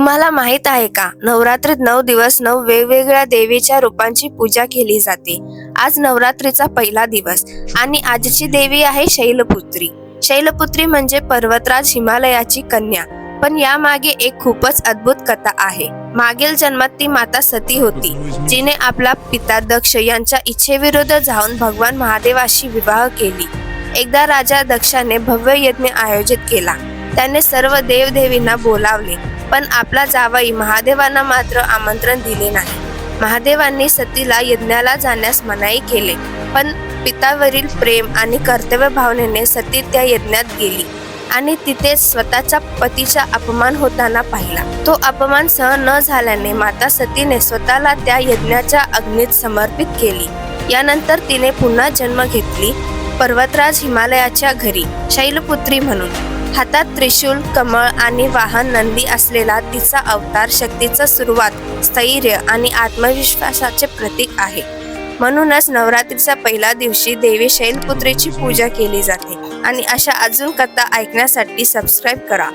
तुम्हाला माहीत आहे का? नवरात्रीत नऊ दिवस नऊ वेगवेगळ्या देवीच्या रूपांची पूजा केली जाते. आज नवरात्रीचा पहिला दिवस आणि आजची देवी आहे शैलपुत्री. शैलपुत्री म्हणजे पर्वतराज हिमालयाची कन्या. पण यामागे एक खूपच अद्भुत कथा आहे. मागील जन्मात ती माता सती होती जिने आपला पिता दक्ष यांच्या इच्छेविरुद्ध जाऊन भगवान महादेवाशी विवाह केली. एकदा राजा दक्षाने भव्य यज्ञ आयोजित केला. त्याने सर्व देवदेवींना बोलावले. पण आपला जावई महादेवांना मात्र आमंत्रण दिले नाही. महादेवांनी सतीला यज्ञाला जाण्यास मनाई केले. पण पितावरील प्रेम आणि कर्तव्य भावनेने सती त्या यज्ञात गेली आणि तिथे स्वतःच्या पतीचा अपमान होताना पाहिला. तो अपमान सहन न झाल्याने माता सतीने स्वतःला त्या यज्ञाच्या अग्नीत समर्पित केली. यानंतर तिने पुन्हा जन्म घेतली. पर्वतराज हिमालयाच्या घरी शैलपुत्री म्हणून. हातात त्रिशूल कमळ आणि वाहन नंदी असलेला तिचा अवतार शक्तीचा सुरुवात स्थैर्य आणि आत्मविश्वासाचे प्रतीक आहे. म्हणूनच नवरात्रीच्या पहिल्या दिवशी देवी शैलपुत्रीची पूजा केली जाते. आणि अशा अजून कथा ऐकण्यासाठी सबस्क्राईब करा.